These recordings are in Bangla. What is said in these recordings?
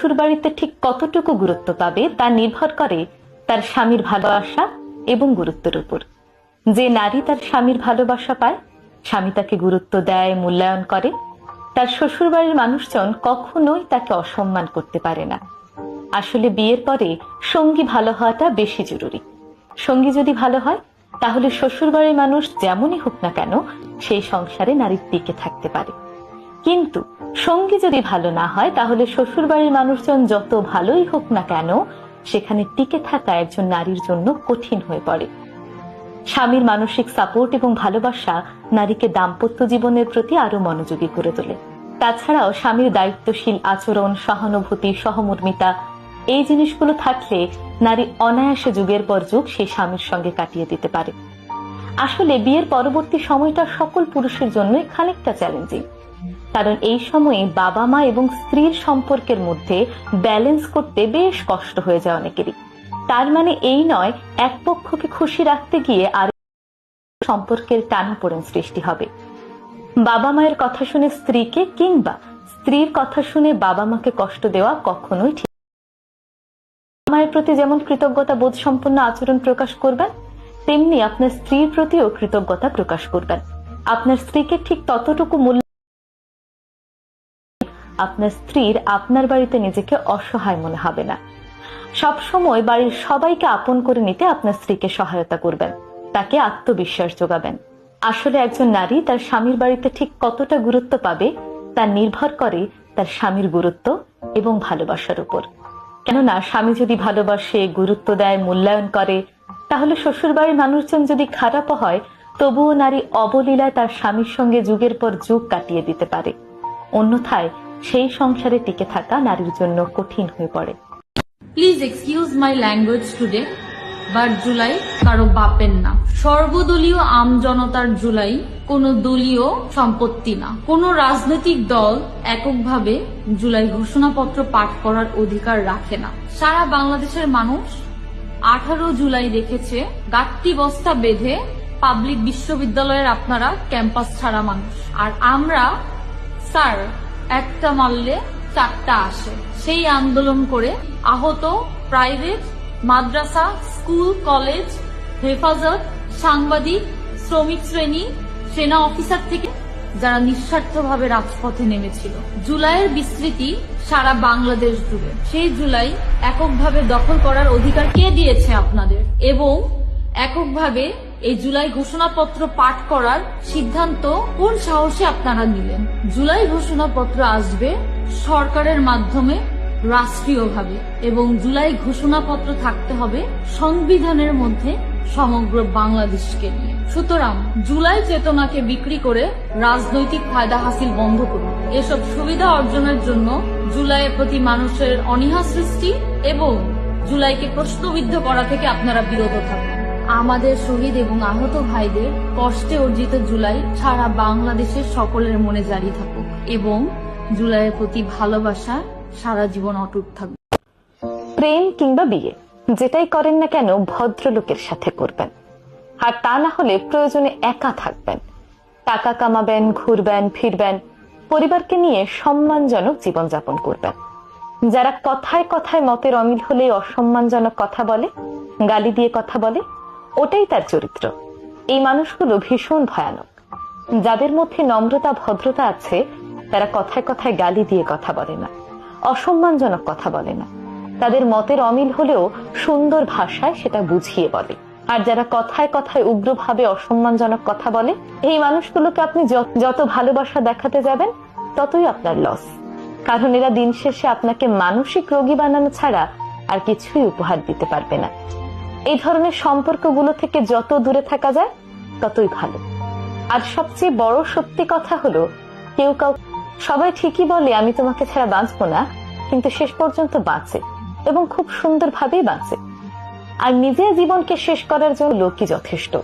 শ্বশুর বাড়িতে ঠিক কতটুকু গুরুত্ব পাবে তা নির্ভর করে তার স্বামীর ভালোবাসা এবং গুরুত্বের উপর। যে নারী তার স্বামীর ভালোবাসা পায়, স্বামী তাকে গুরুত্ব দেয়, মূল্যায়ন করে, তার শ্বশুর বাড়ির মানুষজন কখনোই তাকে অসম্মান করতে পারে না। আসলে বিয়ের পরে সঙ্গী ভালো হওয়াটা বেশি জরুরি। সঙ্গী যদি ভালো হয়, তাহলে শ্বশুরবাড়ির মানুষ যেমনই হোক না কেন, সেই সংসারে নারীর টিকে থাকতে পারে। কিন্তু সঙ্গী যদি ভালো না হয়, তাহলে শ্বশুরবাড়ির মানুষজন যত ভালোই হোক না কেন, সেখানে টিকে থাকা একজন নারীর জন্য কঠিন হয়ে পড়ে। স্বামীর মানসিক সাপোর্ট এবং ভালোবাসা নারীকে দাম্পত্য জীবনের প্রতি আরও মনোযোগী করে তোলে। তাছাড়াও স্বামীর দায়িত্বশীল আচরণ, সহানুভূতি, সহমর্মিতা, এই জিনিসগুলো থাকলে নারী অনায়াসে যুগের পর যুগ সেই স্বামীর সঙ্গে কাটিয়ে দিতে পারে। আসলে বিয়ের পরবর্তী সময়টা সকল পুরুষের জন্যই খানিকটা চ্যালেঞ্জিং কারণ এই সময়ে বাবা মা এবং স্ত্রীর সম্পর্কের মধ্যে ব্যালেন্স করতে বেশ কষ্ট হয়ে যায় অনেকেরই। তার মানে এই নয়, এক পক্ষকে খুশি রাখতে গিয়ে আর সম্পর্কের টানাপোড়েন সৃষ্টি হবে। বাবা মায়ের কথা শুনে স্ত্রীকে কিংবা স্ত্রীর কথা শুনে বাবা মাকে কষ্ট দেওয়া কখনোই ঠিক মায়ের প্রতি যেমন কৃতজ্ঞতা বোধ সম্পন্ন আচরণ প্রকাশ করবেন, তেমনি আপনার স্ত্রীর প্রতিও কৃতজ্ঞতা প্রকাশ করবেন। আপনার স্ত্রীকে ঠিক ততটুকু মূল্য আপনার স্ত্রীর আপনার বাড়িতে নিজেকে অসহায় মনে হবে না। সব সময় বাড়ির সবাইকে আপন করে নিতে আপনার স্ত্রীকে সহায়তা করবেন। তাকে আত্মবিশ্বাস যোগাবেন। আসলে একজন নারী তার স্বামীর বাড়িতে ঠিক কতটা গুরুত্ব পাবে, তা নির্ভর করে তার স্বামীর গুরুত্ব এবং ভালোবাসার উপর। কেননা স্বামী যদি ভালোবাসে, গুরুত্ব দেয়, মূল্যায়ন করে, তাহলে শ্বশুরবাড়ির মানুষজন যদি খারাপও হয়, তবুও নারী অবলীলায় তার স্বামীর সঙ্গে যুগের পর যুগ কাটিয়ে দিতে পারে। অন্যথায় সেই সংসারে টিকে থাকা নারীর জন্য কঠিন হয়ে পড়ে। Please excuse my language today but July কারও বাপের না। সর্বদলীয় আম জনতার জুলাই কোনো দলীয় সম্পত্তি না। কোনো রাজনৈতিক দল এককভাবে জুলাই ঘোষণাপত্র পাঠ করার অধিকার রাখে না। সারা বাংলাদেশের মানুষ আঠারো জুলাই দেখেছে, গাট্টি বস্তা বেঁধে পাবলিক বিশ্ববিদ্যালয়ের আপনারা ক্যাম্পাস ছাড়া মানুষ। আর আমরা, স্যার একটা মারলে চারটা আসে। সেই আন্দোলন করে আহত প্রাইভেট, মাদ্রাসা, স্কুল, কলেজ, হেফাজত, সাংবাদিক, শ্রমিক শ্রেণি, সেনা অফিসার থেকে যারা নিঃস্বার্থভাবে রাজপথে নেমেছিল। জুলাইয়ের বিস্তৃতি সারা বাংলাদেশ জুড়ে। সেই জুলাই এককভাবে দখল করার অধিকার কে দিয়েছে আপনাদের? এবং এককভাবে এই জুলাই ঘোষণাপত্র পাঠ করার সিদ্ধান্ত কোন সাহসে আপনারা নিলেন? জুলাই ঘোষণাপত্র আসবে সরকারের মাধ্যমে রাষ্ট্রীয়ভাবে এবং জুলাই ঘোষণাপত্র থাকতে হবে সংবিধানের মধ্যে সমগ্র বাংলাদেশকে নিয়ে। সুতরাং জুলাই চেতনাকে বিক্রি করে রাজনৈতিক ফায়দা হাসিল বন্ধ করুন। এসব সুবিধা অর্জনের জন্য জুলাইয়ের প্রতি মানুষের অনীহা সৃষ্টি এবং জুলাইকে প্রশ্নবিদ্ধ করা থেকে আপনারা বিরত থাকুন। আমাদের শহীদ এবং আহত ভাইদের কষ্টে অর্জিত জুলাই সারা বাংলাদেশের সকলের মনে জারি থাকুক এবং জুলাইয়ের প্রতি ভালোবাসা সারা জীবন অটুট থাকবে প্রেম কিংবা বিয়ে, যেটাই করেন না কেন ভদ্রলোকের সাথে করবেন। আর তা না হলে প্রয়োজনে একা থাকবেন। টাকা কামাবেন, ঘুরবেন, ফিরবেন, পরিবারকে নিয়ে সম্মানজনক জীবনযাপন করবেন। যারা কথায় কথায় মতের অমিল হলে অসম্মানজনক কথা বলে, গালি দিয়ে কথা বলে ওটাই তার চরিত্র। এই মানুষগুলো ভীষণ ভয়ানক। যাদের মধ্যে নম্রতা, ভদ্রতা আছে, তারা কথায় কথায় গালি দিয়ে কথা বলে না। অসম্মানজনক কথা বলে না। তাদের মতের অমিল হলেও সুন্দর ভাষায় সেটা বুঝিয়ে বলে। আর যারা কথায় কথায় উগ্রভাবে অসম্মানজনক কথা বলে, এই মানুষগুলোকে আপনি যত ভালোবাসা দেখাতে যাবেন, ততই আপনার লস কারণ এরা দিন শেষে আপনাকে মানসিক রোগী বানানো ছাড়া আর কিছুই উপহার দিতে পারবে না। এই ধরনের সম্পর্কগুলো থেকে যত দূরে থাকা যায়, ততই ভালো। আর সবচেয়ে বড় সত্যি কথা হলো, কেউ কাউ, সবাই ঠিকই বলে, আমি তোমাকে ছাড়া বাঁচবো না। কিন্তু শেষ পর্যন্ত বাঁচে এবং খুব সুন্দরভাবেই বাঁচে। আর নিজের জীবনকে শেষ করার জন্য লোকই যথেষ্ট।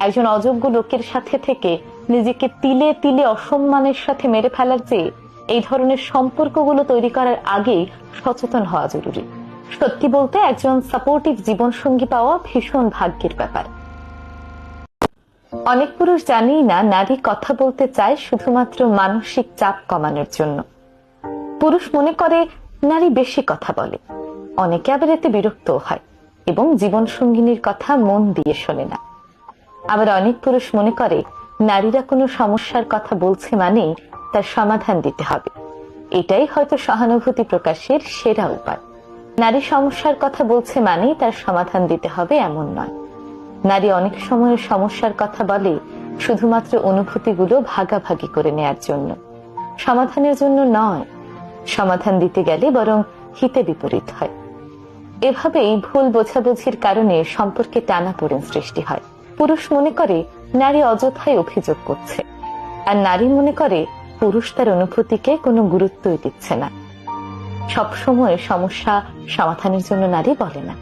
একজন অযোগ্য লোকের সাথে থেকে নিজেকে তিলে তিলে অসম্মানের সাথে মেরে ফেলার চেয়ে, এই ধরনের সম্পর্কগুলো তৈরি করার আগেই সচেতন হওয়া জরুরি। সত্যি বলতে একজন সাপোর্টিভ জীবনসঙ্গী পাওয়া ভীষণ ভাগ্যের ব্যাপার। অনেক পুরুষ জানেই না, নারী কথা বলতে চায় শুধুমাত্র মানসিক চাপ কমানোর জন্য। পুরুষ মনে করে নারী বেশি কথা বলে। অনেকে আবার এতে বিরক্ত হয় এবং জীবন সঙ্গিনীর কথা মন দিয়ে শোনে না। আবার অনেক পুরুষ মনে করে নারীরা কোনো সমস্যার কথা বলছে মানেই তার সমাধান দিতে হবে। এটাই হয়তো সহানুভূতি প্রকাশের সেরা উপায়। নারী সমস্যার কথা বলছে মানেই তার সমাধান দিতে হবে এমন নয়। নারী অনেক সময় সমস্যার কথা বলে শুধুমাত্র অনুভূতিগুলো ভাগাভাগি করে নেয়ার জন্য। সমাধানের জন্য নয়, সমাধান দিতে গেলে বরং হিতে বিপরীত হয়। এভাবেই ভুল বোঝাবুঝির কারণে সম্পর্কে টানাপোড়েন সৃষ্টি হয়। পুরুষ মনে করে নারী অযথায় অভিযোগ করছে, আর নারী মনে করে পুরুষ তার অনুভূতিকে কোনো গুরুত্বই দিচ্ছে না। সবসময় সমস্যা সমাধানের জন্য নারী বলে না।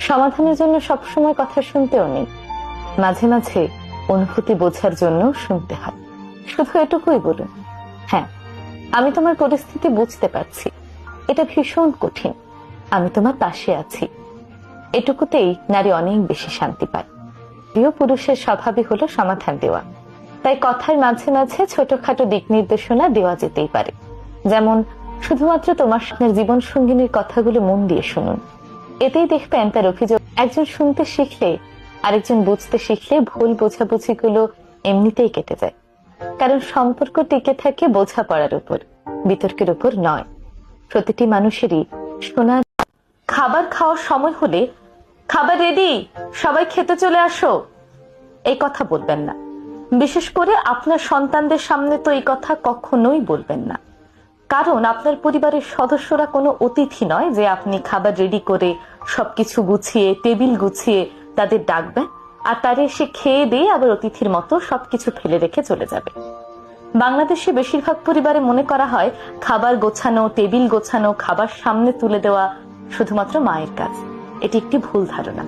সমাধানের জন্য সবসময় কথা শুনতেও নেই। মাঝে মাঝে অনুভূতি বোঝার জন্য শুনতে হয়। শুধু এটুকুই বলুন। হ্যাঁ আমি তোমার পরিস্থিতি বুঝতে পারছি। এটা ভীষণ কঠিন। আমি তোমার পাশে আছি। এটুকুতেই নারী অনেক বেশি শান্তি পায়। প্রিয় পুরুষের স্বভাবই হলো সমাধান দেওয়া। তাই কথার মাঝে মাঝে ছোটখাটো দিক নির্দেশনা দেওয়া যেতেই পারে। যেমন শুধুমাত্র তোমার জীবন সঙ্গিনীর কথাগুলো মন দিয়ে শুনুন। এতেই দেখবেন তার অভিযোগ, একজন শুনতে শিখলে, আরেকজন বুঝতে শিখলে ভুল বোঝাবুঝিগুলো এমনিতেই কেটে যায়। কারণ সম্পর্ক টিকে থাকে বোঝাপড়ার উপর, বিতর্কের উপর নয়। প্রতিটি মানুষেরই শোনা, খাবার খাওয়ার সময় হলে, খাবার রেডি সবাই খেতে চলে আসো, এই কথা বলবেন না। বিশেষ করে আপনার সন্তানদের সামনে তো এই কথা কখনোই বলবেন না। কারণ আপনার পরিবারের সদস্যরা কোনো অতিথি নয় যে আপনি খাবার রেডি করে সবকিছু গুছিয়ে টেবিল গুছিয়ে তাদের ডাকবেন আর তারা এসে খেয়ে দিয়ে আবার অতিথির মতো সবকিছু ফেলে রেখে চলে যাবে। বাংলাদেশে বেশিরভাগ পরিবারে মনে করা হয় খাবার গোছানো টেবিল গোছানো, খাবার সামনে তুলে দেওয়া শুধুমাত্র মায়ের কাজ। এটি একটি ভুল ধারণা।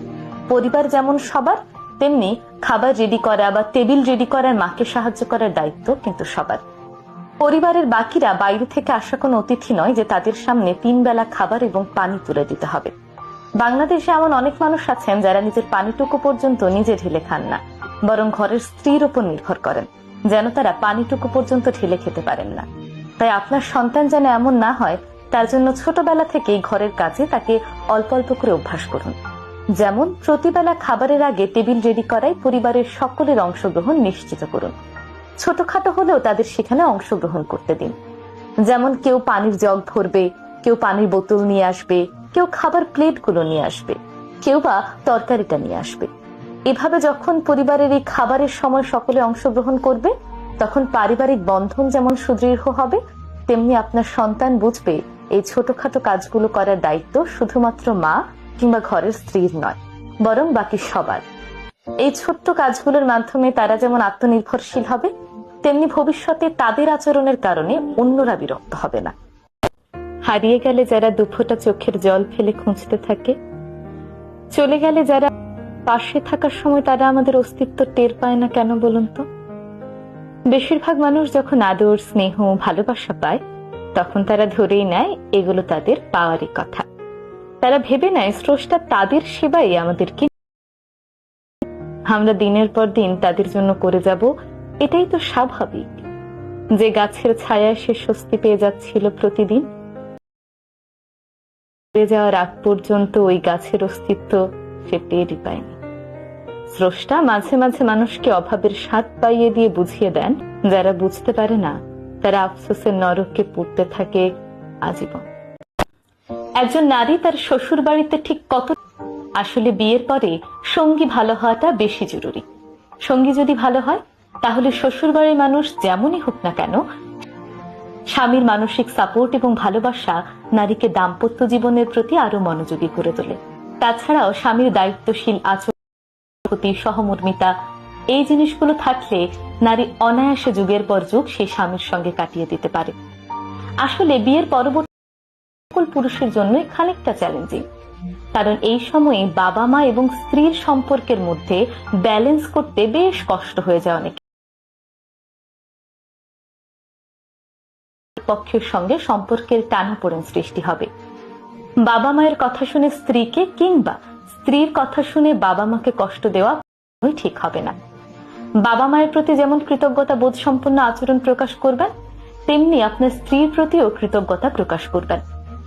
পরিবার যেমন সবার, তেমনি খাবার রেডি করা বা টেবিল রেডি করার মাকে সাহায্য করার দায়িত্ব কিন্তু সবার। পরিবারের বাকিরা বাইরে থেকে আসা কোনো অতিথি নয় যে তাদের সামনে তিন বেলা খাবার এবং পানি তুলে দিতে হবে। বাংলাদেশে এমন অনেক মানুষ আছেন যারা নিজের পানিটুকু পর্যন্ত নিজে ঢেলে খান না, বরং ঘরের স্ত্রীর উপর নির্ভর করেন, যেন তারা পানিটুকু পর্যন্ত ঢেলে খেতে পারেন না। তাই আপনার সন্তান যেন এমন না হয়, তার জন্য ছোটবেলা থেকেই ঘরের কাজে তাকে অল্প অল্প করে অভ্যাস করুন। যেমন প্রতিবেলা খাবারের আগে টেবিল রেডি করায় পরিবারের সকলের অংশগ্রহণ নিশ্চিত করুন। ছোটখাটো হলেও তাদের সেখানে অংশগ্রহণ করতে দিন। যেমন কেউ পানির জগ ভরবে, কেউ পানির বোতল নিয়ে আসবে, কেউ খাবার প্লেটগুলো নিয়ে আসবে, কেউ বা তরকারিটা নিয়ে আসবে। এভাবে যখন পরিবারের এই খাবারের সময় সকলে অংশগ্রহণ করবে, তখন পারিবারিক বন্ধন যেমন সুদৃঢ় হবে, তেমনি আপনার সন্তান বুঝবে এই ছোটখাটো কাজগুলো করার দায়িত্ব শুধুমাত্র মা কিংবা ঘরের স্ত্রীর নয়, বরং বাকি সবার। এই ছোট্ট কাজগুলোর মাধ্যমে তারা যেমন আত্মনির্ভরশীল হবে তেমনি ভবিষ্যতে তাদের আচরণের কারণে অন্যরা বিরক্ত হবে না। হারিয়ে গেলে যারা দুফোটা চোখের জল ফেলে খুঁজতে থাকে, চলে গেলে যারা পাশে থাকার সময় তারা আমাদের অস্তিত্ব টের পায় না কেন বলুন তো? বেশিরভাগ মানুষ যখন আদর, স্নেহ, ভালোবাসা পায়, তখন তারা ধরেই নেয় এগুলো তাদের পাওয়ারই কথা। তারা ভেবে নেয় স্রষ্টা তাদের সেবাই আমাদেরকে আমরা দিনের পর দিন তাদের জন্য করে যাব এটাই তো স্বাভাবিক যে গাছের ছায়ায় সে স্বস্তি পেয়ে যাচ্ছিল প্রতিদিন। যাওয়ার আগ পর্যন্ত ওই গাছের অস্তিত্ব সে টেরই পায়নি। স্রষ্টা মাঝে মাঝে মানুষকে অভাবের স্বাদ পাইয়ে দিয়ে বুঝিয়ে দেন, যারা বুঝতে পারে না তারা আফসোসের নরককে পড়তে থাকে আজীবন। একজন নারী তার শ্বশুর বাড়িতে ঠিক কত আসলে বিয়ের পরে সঙ্গী ভালো হওয়াটা বেশি জরুরি। সঙ্গী যদি ভালো হয় তাহলে শ্বশুর বাড়ির মানুষ যেমনই হোক না কেন, স্বামীর মানসিক সাপোর্ট এবং ভালোবাসা নারীকে দাম্পত্য জীবনের প্রতি আরও মনোযোগী করে তোলে। তাছাড়াও স্বামীর দায়িত্বশীল আচরণ প্রতি সহমর্মিতা, এই জিনিসগুলো থাকলে নারী অনায়াসে যুগের পর যুগ সেই স্বামীর সঙ্গে কাটিয়ে দিতে পারে। আসলে বিয়ের পরবর্তী সকল পুরুষের জন্য খানিকটা চ্যালেঞ্জিং কারণ এই সময়ে বাবা মা এবং স্ত্রীর সম্পর্কের মধ্যে ব্যালেন্স করতে বেশ কষ্ট হয়ে যায় অনেক। পক্ষের সঙ্গে সম্পর্কের টানাপোড়েন সৃষ্টি হবে। বাবা মায়ের কথা শুনে স্ত্রীকে কিংবা স্ত্রীর কথা শুনে বাবা মাকে কষ্ট দেওয়া ঠিক হবে না। বাবা মায়ের প্রতি যেমন কৃতজ্ঞতা বোধ সম্পন্ন আচরণ প্রকাশ করবেন, তেমনি আপনার স্ত্রীর প্রতিও কৃতজ্ঞতা প্রকাশ করবেন।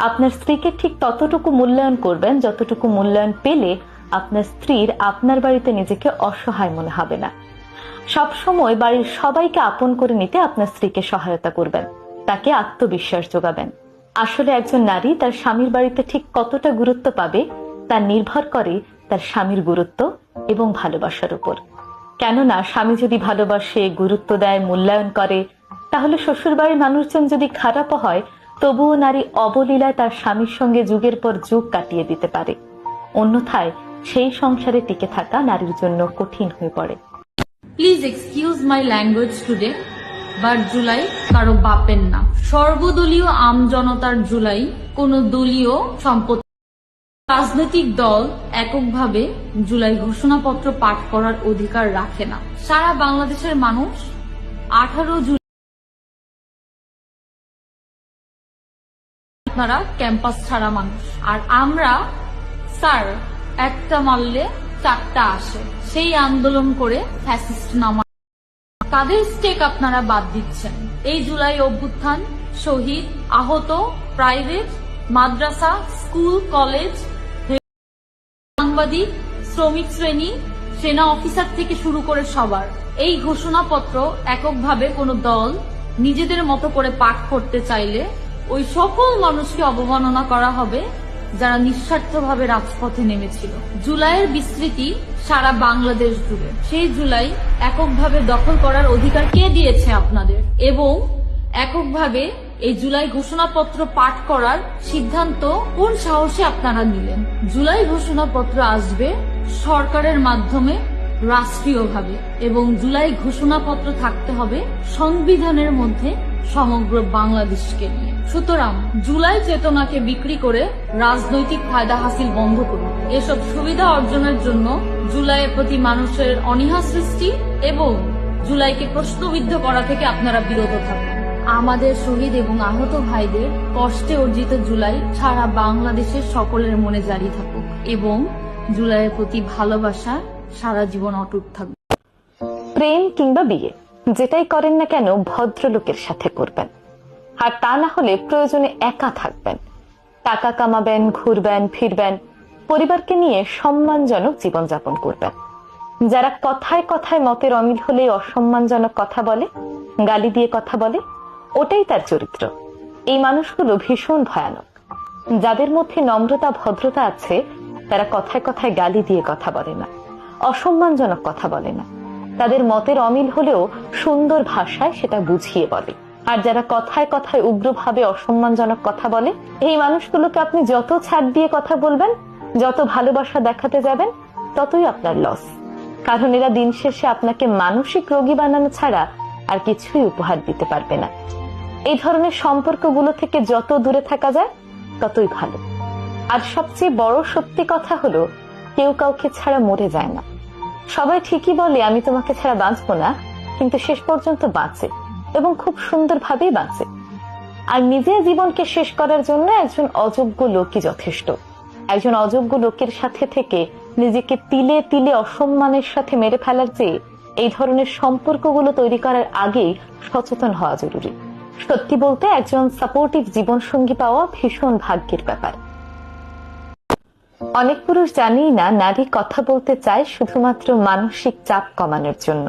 আপনার স্ত্রীকে ঠিক ততটুকু মূল্যায়ন করবেন যতটুকু মূল্যায়ন পেলে আপনার স্ত্রীর আপনার বাড়িতে নিজেকে অসহায় মনে হবে না। সব সময় বাড়ির সবাইকে আপন করে নিতে আপনার স্ত্রীকে সহায়তা করবেন। তাকে আত্মবিশ্বাস যোগাবেন। আসলে একজন নারী তার স্বামীর বাড়িতে ঠিক কতটা গুরুত্ব পাবে, তা নির্ভর করে তার স্বামীর গুরুত্ব এবং ভালোবাসার উপর। কেননা, স্বামী যদি ভালোবাসে, গুরুত্ব দেয়, মূল্যায়ন করে, তাহলে শ্বশুরবাড়ির মানুষজন যদি খারাপও হয়, তবুও নারী অবলীলায় তার স্বামীর সঙ্গে যুগের পর যুগ কাটিয়ে দিতে পারে। অন্যথায়, সেই সংসারে টিকে থাকা নারীর জন্য কঠিন হয়ে পড়ে। Please excuse my language today but July কারও বাপের না। সর্বদলীয় আম জনতার জুলাই কোন দলীয় সম্পত্তি রাজনৈতিক দল এককভাবে জুলাই ঘোষণাপত্র পাঠ করার অধিকার রাখে না। সারা বাংলাদেশের মানুষ আঠারো জুলাই আপনারা ক্যাম্পাস ছাড়া মানুষ। আর আমরা, স্যার, একটা মারলে চারটা আসে। সেই আন্দোলন করে ফ্যাসিস্ট নামা কাদের স্টেক আপনারা বাদ দিচ্ছেন? এই জুলাই অভ্যুত্থান শহীদ, আহত, প্রাইভেট, মাদ্রাসা, স্কুল, কলেজ, সাংবাদিক, শ্রমিক শ্রেণি, সেনা অফিসার থেকে শুরু করে সবার। এই ঘোষণাপত্র এককভাবে কোনো দল নিজেদের মতো করে পাঠ করতে চাইলে ওই সকল মানুষকে অবমাননা করা হবে যারা নিঃস্বার্থভাবে রাজপথে নেমেছিল। জুলাইয়ের বিস্তৃতি সারা বাংলাদেশ জুড়ে। সেই জুলাই এককভাবে দখল করার অধিকার কে দিয়েছে আপনাদের? এবং এককভাবে এই জুলাই ঘোষণাপত্র পাঠ করার সিদ্ধান্ত কোন সাহসে আপনারা নিলেন? জুলাই ঘোষণাপত্র আসবে সরকারের মাধ্যমে রাষ্ট্রীয়ভাবে এবং জুলাই ঘোষণাপত্র থাকতে হবে সংবিধানের মধ্যে সমগ্র বাংলাদেশকে সুতরাং জুলাই চেতনাকে বিক্রি করে রাজনৈতিক ফায়দা হাসিল বন্ধ করুন। এসব সুবিধা অর্জনের জন্য জুলাইয়ের প্রতি মানুষের অনীহা সৃষ্টি এবং জুলাইকে প্রশ্নবিদ্ধ করা থেকে আপনারা বিরত থাকুন। আমাদের শহীদ এবং আহত ভাইদের কষ্টে অর্জিত জুলাই সারা বাংলাদেশের সকলের মনে জারি থাকুক এবং জুলাইয়ের প্রতি ভালোবাসা সারা জীবন অটুট থাকুক। প্রেম কিংবা বিয়ে, যেটাই করেন না কেন ভদ্রলোকের সাথে করবেন। আর তা না হলে প্রয়োজনে একা থাকবেন। টাকা কামাবেন, ঘুরবেন, ফিরবেন, পরিবারকে নিয়ে সম্মানজনক জীবনযাপন করবেন। যারা কথায় কথায় মতের অমিল হলে অসম্মানজনক কথা বলে, গালি দিয়ে কথা বলে, ওটাই তার চরিত্র। এই মানুষগুলো ভীষণ ভয়ানক। যাদের মধ্যে নম্রতা, ভদ্রতা আছে, তারা কথায় কথায় গালি দিয়ে কথা বলে না, অসম্মানজনক কথা বলে না। তাদের মতের অমিল হলেও সুন্দর ভাষায় সেটা বুঝিয়ে বলে। আর যারা কথায় কথায় উগ্রভাবে অসম্মানজনক কথা বলে, এই মানুষগুলোকে আপনি যত ছাড় দিয়ে কথা বলবেন, যত ভালোবাসা দেখাতে যাবেন, ততই আপনার লস কারণ এরা দিন শেষে আপনাকে মানসিক রোগী বানানো ছাড়া আর কিছুই উপহার দিতে পারবে না। এই ধরনের সম্পর্কগুলো থেকে যত দূরে থাকা যায়, ততই ভালো। আর সবচেয়ে বড় সত্যি কথা হলো, কেউ কাউকে ছাড়া মরে যায় না। সবাই ঠিকই বলে, আমি তোমাকে ছাড়া বাঁচবো না, কিন্তু শেষ পর্যন্ত বাঁচে। এবং খুব সুন্দরভাবেই বাঁচে। আর নিজের জীবনকে শেষ করার জন্য একজন অযোগ্য লোকই যথেষ্ট। একজন অযোগ্য লোকের সাথে থেকে নিজেকে তিলে তিলে অসম্মানের সাথে মেরে ফেলার চেয়ে এই ধরনের সম্পর্কগুলো তৈরি করার আগেই সচেতন হওয়া জরুরি। সত্যি বলতে একজন সাপোর্টিভ জীবনসঙ্গী পাওয়া ভীষণ ভাগ্যের ব্যাপার। অনেক পুরুষ জানেই না, নারী কথা বলতে চায় শুধুমাত্র মানসিক চাপ কমানোর জন্য।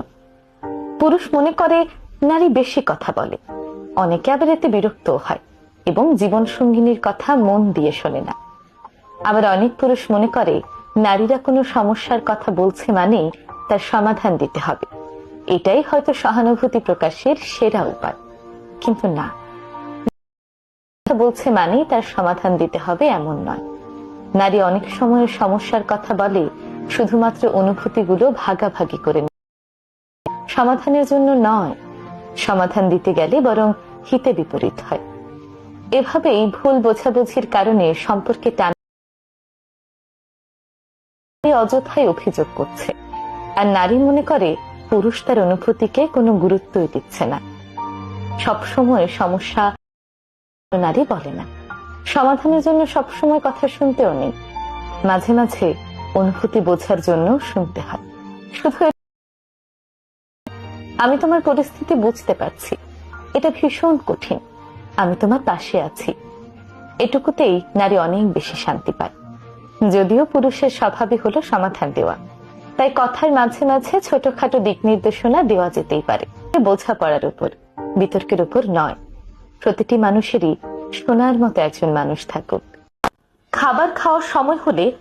পুরুষ মনে করে নারী বেশি কথা বলে। অনেকে আবার এতে বিরক্ত হয় এবং জীবন সঙ্গিনীর কথা মন দিয়ে শোনে না। আবার অনেক পুরুষ মনে করে, নারীরা কোনো সমস্যার কথা বলছে মানে তার সমাধান দিতে হবে। এটাই হয়তো সহানুভূতি প্রকাশের সেরা উপায়। কিন্তু না। কথা বলছে মানেই তার সমাধান দিতে হবে এমন নয়। নারী অনেক সময় সমস্যার কথা বলে, শুধুমাত্র অনুভূতিগুলো ভাগাভাগি করে। সমাধানের জন্য নয় সমাধান দিতে গেলে বরং হিতে বিপরীত হয়। এভাবেই ভুল বোঝাবুঝির কারণে সম্পর্কে টান অযথায় অভিযোগ করছে। আর নারী মনে করে পুরুষ তার অনুভূতিকে কোনো গুরুত্বই দিচ্ছে না। সবসময় সমস্যা নারী বলে না। সমাধানের জন্য সবসময় কথা শুনতেও নেই। মাঝে মাঝে অনুভূতি বোঝার জন্য শুনতে হয়। শুধু আমি তোমার পরিস্থিতি বুঝতে পারছি। এটা ভীষণ কঠিন। আমি তোমার পাশে আছি। এটুকুতেই নারী অনেক বেশি শান্তি পায়। যদিও পুরুষের স্বভাবে হলো সমাধান দেওয়া। তাই কথার মাঝে মাঝে ছোটখাটো দিক নির্দেশনা দেওয়া যেতেই পারে। বোঝাপড়ার উপর, বিতর্কের উপর নয়। প্রতিটি মানুষেরই সোনার মতো একজন মানুষ থাকুক। খাবার খাওয়ার সময় হলে,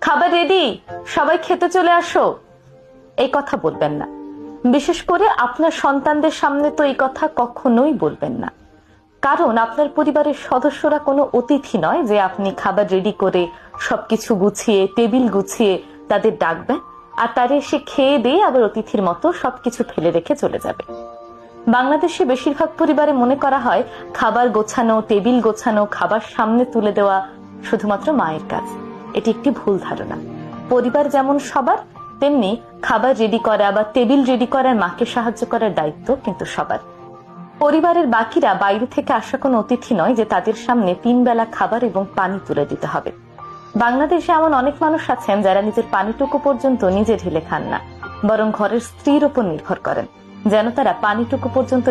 খাবার রেডি! সবাই খেতে চলে আসো! এই কথা বলবেন না। বিশেষ করে আপনার সন্তানদের সামনে তো এই কথা কখনোই বলবেন না। কারণ আপনার পরিবারের সদস্যরা কোনো অতিথি নয় যে আপনি খাবার রেডি করে সবকিছু গুছিয়ে টেবিল গুছিয়ে তাদের ডাকবেন আর তারা এসে খেয়ে দিয়ে আবার অতিথির মতো সবকিছু ফেলে রেখে চলে যাবে। বাংলাদেশে বেশিরভাগ পরিবারে মনে করা হয় খাবার গোছানো টেবিল গোছানো, খাবার সামনে তুলে দেওয়া শুধুমাত্র মায়ের কাজ। এটি একটি ভুল ধারণা। পরিবার যেমন সবার তেমনি খাবার রেডি করা বা টেবিল রেডি করার মাকে সাহায্য করার দায়িত্ব কিন্তু সবার। পরিবারের বাকিরা বাইরে থেকে আসা কোনো অতিথি নয় যে তাদের সামনে তিন বেলা খাবার এবং পানি তুলে দিতে হবে। বাংলাদেশে এমন অনেক মানুষ আছেন যারা নিজের পানিটুকু পর্যন্ত নিজে ঢেলে খান না, বরং ঘরের স্ত্রীর উপর নির্ভর করেন, যেন তারা পানিটুকু পর্যন্ত